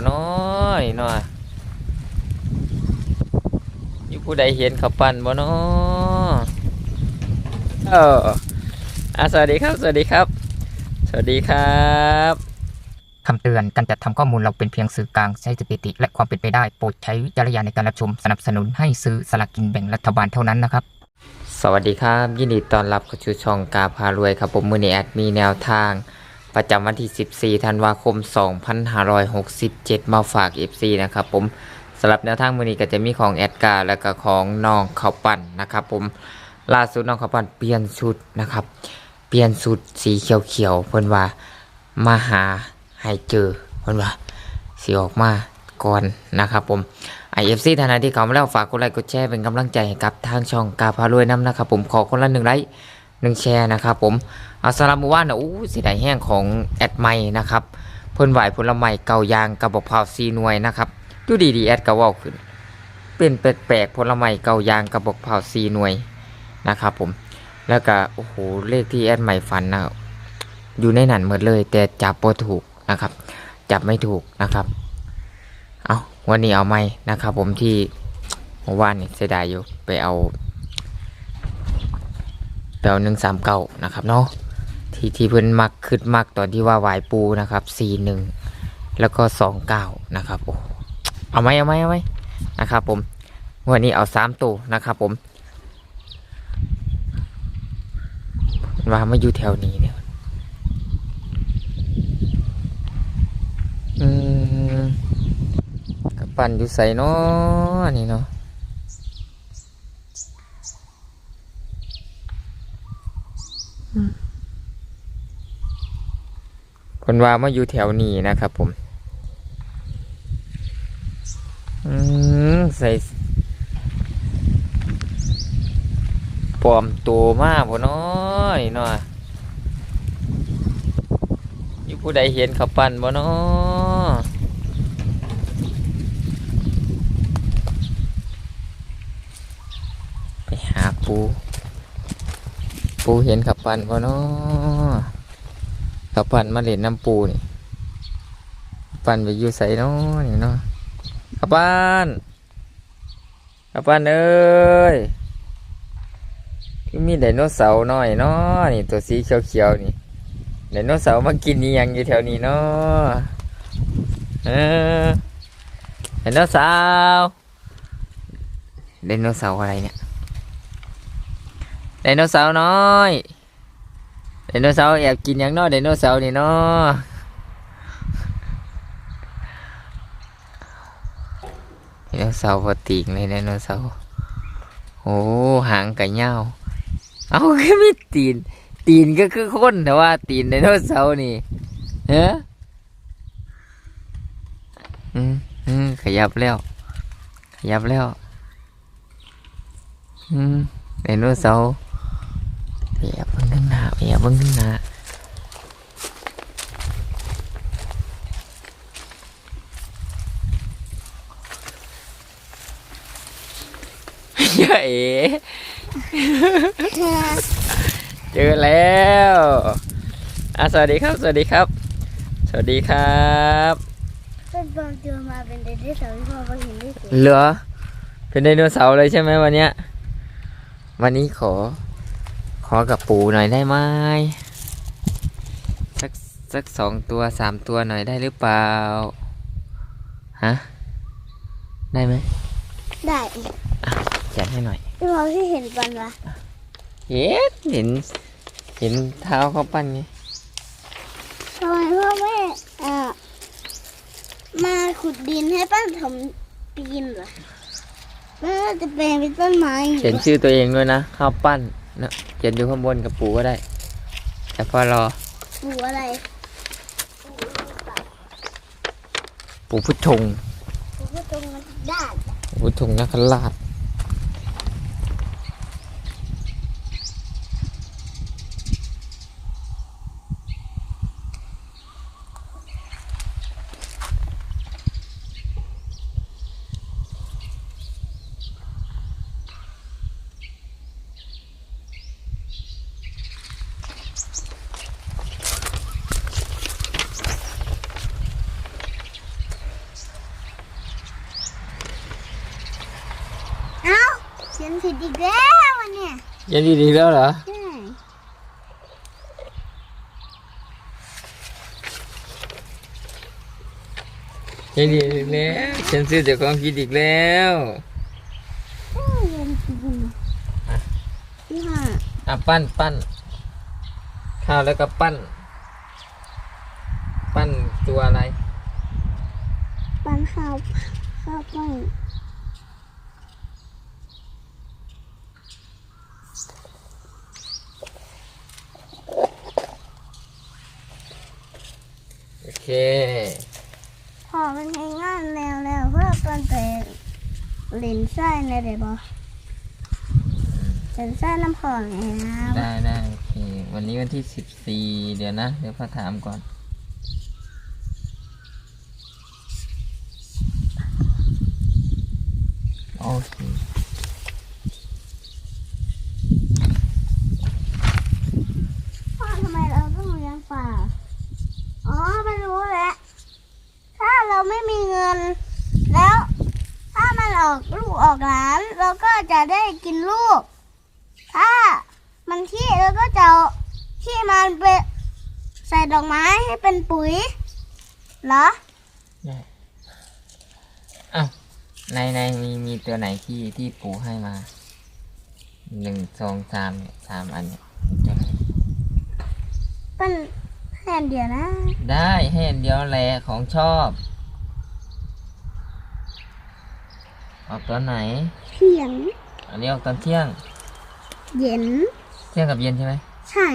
บ่น้อยเนาะอยู่ผู้ใดเห็นเขาปั่นบ่น้อเอออะสวัสดีครับ สวัสดีครับ สวัสดีครับคำเตือนการจัดทำข้อมูลเราเป็นเพียงสื่อกลางใช้สถิติ และความเป็นไปได้โปรดใช้วิจารณญาณในการรับชมสนับสนุนให้ซื้อสลากกินแบ่งรัฐบาลเท่านั้นนะครับ สวัสดีครับ ยินดีต้อนรับเข้าสู่ช่องกาพารวยครับผมมือนี้แอดมีแนวทาง ประจำวันที่ 14 ธันวาคม 2567 มาฝาก FC นะครับผมสำหรับแนวทางมือนี้ก็จะมีของแอดการ์และก็ของน้องเขาวปั่นนะครับผมล่าสุดน้องเขาวปั่นเปลี่ยนชุดนะครับ เปลี่ยนชุดสีเขียวๆเพิ่นว่ามาหาให้เจอเพิ่นว่าสีออกมาก่อนนะครับผมไอเอฟซีท่านใดที่เขามาแล้วฝากกดไลค์กดแชร์เป็นกำลังใจให้กับทางช่องกาพารวยน้ำนะครับผมขอคนละหนึ่งไลค์ หนึ่งแชร์นะครับผมเอาสำหรับหมู่บ้านนะอู้สียดาแห้งของแอดไมนะครับเพิ่นไหวผลไม้เก่ายางกระบอกเผาซีหน่วยนะครับดูดีดีแอดก็เว่าขึ้นเป็นแปลกๆผลไม้เก่ายางกระบอกเผาซีหน่วยนะครับผมแล้วก็โอ้โหเลขที่แอดใหม่ฝันนะอยู่ในนั้นหมดเลย แต่จับบ่ถูกนะครับ จับไม่ถูกนะครับ เอาวันนี้เอาไม่นะครับ ผมที่เมื่อวานนี่เสียดายอยู่ไปเอา ไปเอาหนึ่งสามเก้านะครับเนาะที่ที่เพิ่นมักขึ้นมักตอนที่ว่าหวายปูนะครับสี่หนึ่งแล้วก็สองเก้านะครับโอ้เอาไหมเอาไหมเอาไหมนะครับผมวันนี้เอาสามตัวนะครับผมว่ามาอยู่แถวนี้เนี่ยอืมกับปั่นอยู่ใส่เนาะนี่เนาะ คนว่ามาอยู่แถวนี้นะครับผมอืมใส่ปลอมตัวมากพอน้อยนาะอยู่ผู้ใดเห็นเขาปั่นบ่เนาะไปหาปู ปูเห็นขับปั่นพอนาะขับปั่นมาเล่นน้ำปูนี่ ปั่นไปอยู่ใส่นาะนี่เนาะขับปั่นขับปั่นเอ้ยมีไดโนเสาร์น้อยเนาะนี่ตัวสีเขียวๆนี่ไดโนเสาร์มากินนี่ยังอยู่แถวนี้เนาะเออไดโนเสาร์ไดโนเสาร์อะไรเนี่ย ไดโนเสาร์น้อยไดโนเสาร์แอบกินอย่างน้อยไดโนเสาร์นี่เนาะไดโนเสาร์พอติงเลยไดโนเสาร์โอ้หางกะเหย้าเอาก็มีตีน ตีนก็คือคนแต่ว่า ตีนไดโนเสาร์นี่เฮ้อืมอืมขยับแล้ว ขยับแล้ว อืมไดโนเสาร์ อย่าเพิ่งขึ้นหน้า อย่าเพิ่งขึ้นหน้าอย่าเอ๋เจอแล้วอะสวัสดีครับ สวัสดีครับ สวัสดีครับเป็นบางตัวมาเป็นไดโนเสาร์ที่พ่อก็เห็นได้สิเหรอเป็นไดโนเสาร์เลยใช่ไหมวันเนี้ยวันนี้ขอข อกับปูหน่อยได้ไหมสักสักสองตัวสามตัวหน่อยได้หรือเปล่า ฮะ ได้ไหมได้จัดให้หน่อยที่พ่อที่เห็นปันวะเห็นเห็น เห็นเท้าเขาปั้นไงทำไมพ่อไม่อ่ามาขุดดินให้ป้าถมปีนเหรอแม่จะแปลงเป็นต้นไม้อยู่เขียนชื่อตัวเองด้วยนะข้าวปั้น นะเขียนอยู่ข้างบนกับปูก็ได้ แต่พอรอปลูกอะไรปูพุทธงปลูกก็ตรงนั้นได้ปูพุทธงนักราช เนี่ยเขีดีแล้วเหรอใช่เขียนดีอีกแล้วฉันซื้อจากความคิดอีกแล้วเอ้ยเรียนจริงที่ห้าอะปั้นปั้นข้าวแล้วก็ปั้น ปั้นตัวอะไร ปันข้าวข้าวปั้น โอเค พอมันให้งานแล้วแล้วเพื่อปันไปเล่นไส้ในเดี๋ยวบอเล่นไส้น้ำพองไงนะได้ได้โอเค วันนี้วันที่สิบสี่เดี๋ยวนะ เดี๋ยวพ่อถามก่อน โอเค พ่อทำไมเราต้องเลี้ยงปลาอ๋อไม่รู้แล้วถ้าเราไม่มีเงิน แล้ว ถ้ามันออกลูกออกหลาน เราก็ จะได้กินลูก ถ้ามันที่เราก็จะเอาที่มันไปใส่ดอกไม้ให้เป็นปุ๋ยเหรออ้าวในในมีมีตัวไหนที่ที่ปูให้มาหนึ่งสองสามเนี่ยสามอันเนี่ยตัวไหนเป็นแค่อันเดียวนะ ได้ให้อันเดียวแหละของชอบ ออกตอนไหนเพียง อันนี้ออกตอนเที่ยง เย็น เที่ยงกับเย็นใช่ไหมใช่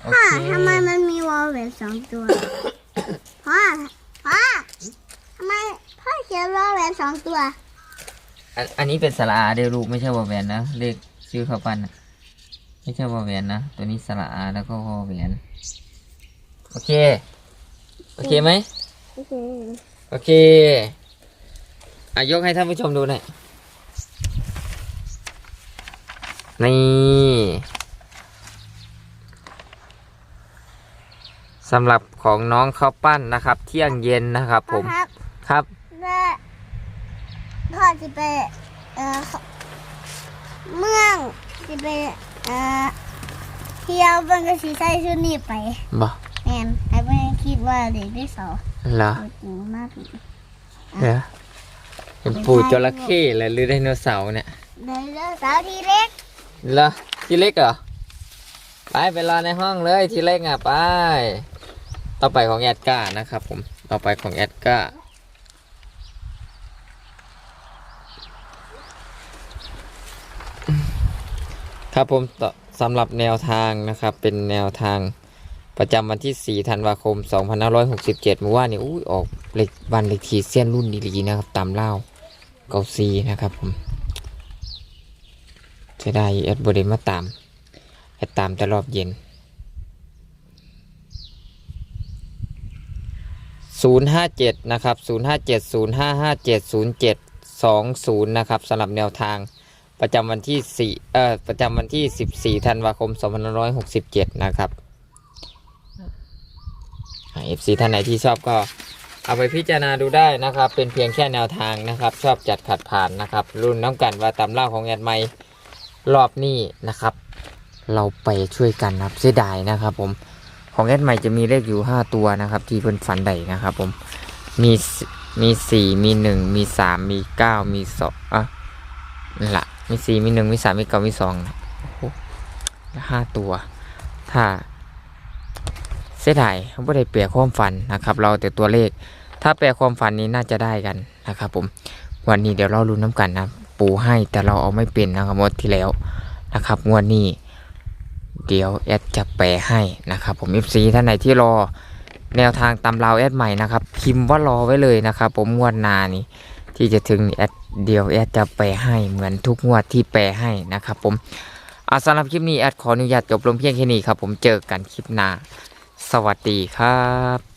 โอพ่อเคทำไมมันมีวอลเวทสองตัวพ่อพ่อทำไมพ่อเขียนวอลเวทสองตัว อันอันนี้เป็นสระอาเดียวลูกไม่ใช่วอแหวนนะเลขชื่อเขาปันนะไม่ใช่วอแหวนนะ ตัวนี้สระอาแล้วก็วอแหวนโอเค โอเคไหมโอเคโอเคอายกให้ท่านผู้ชมดูหน่อยนี่สำหรับของน้องข้าวปั้นนะครับ เที่ยงเย็นนะครับพ่ผอมครับครับแม่พ่อจะไปเอ่อเมืองจะไปเอ่อเที่ยวมันก็สีใส่ชุดนี้ไปบ่แมนไอ้แม่คิดว่าเด็กที่สองเหรอตัวจริงมากเลย เหรอ เป็นปูจระเข้เลยหรือไดโนเสาร์เนี่ยไดโนเสาร์ทีเล็กเหรอทีเล็กเหรอไปไปรอในห้องเลยทีเล็กอะไปต่อไปของแอดก้านะครับผมต่อไปของแอดก้าครับผมต่อสำหรับแนวทางนะครับเป็นแนวทางประจำวันที่ 4 ธันวาคม 2567เมื่อวานนี้อุ้ยออกเลขวันเลขทีเส้นรุ่นดีๆนะครับ ตามเล่า เกาซีนะครับผมจะได้แอดบริมาตามแอดตามแต่รอบเย็น057นะครับ057 0557 07 20นะครับสำหรับแนวทางประจำวันที่4เอ่อประจำวันที่14ธันวาคม2567นะครับเอฟซีท่านไหนที่ชอบก็ เอาไปพิจารณาดูได้นะครับ เป็นเพียงแค่แนวทางนะครับ ชอบจัดขัดผ่านนะครับ รุ่นน้ำกันว่าตำเล่าของแอดไมค์รอบนี้นะครับ เราไปช่วยกันนะครับเสียดายนะครับ ผมของแอดใหม่จะมีเลขอยู่ 5 ตัวนะครับ ที่เพิ่นฝันใดนะครับ ผมมีมีสี่มีหนึ่งมีสามมีเก้ามีสองอะนั่นละมีสี่มีหนึ่งมีสามมีเก้ามีสองนะโอ้โหห้าตัว ถ้า เสียดายเขาไม่ได้เปลี่ยนความฝันนะครับ เราแต่ตัวเลข ถ้าแปลความฝันนี้น่าจะได้กันนะครับ ผม วันนี้เดี๋ยวเราลุ้นน้ำกันนะปูให้แต่เราเอาไม่เป็นนะครับงวดที่แล้วนะครับงวดนี้ เดี๋ยวแอดจะแปลให้นะครับผม FC ท่านไหนที่รอแนวทางตำราแอดใหม่นะครับพิมพ์ว่ารอไว้เลยนะครับ ผมงวดนานี่ที่จะถึงแอดเดี๋ยวแอดจะแปลให้เหมือนทุกงวดที่แปลให้นะครับ ผมอาสำหรับคลิปนี้แอดขออนุญาตจบลงเพียงแค่นี้ครับ ผมเจอกันคลิปหน้า สวัสดีครับ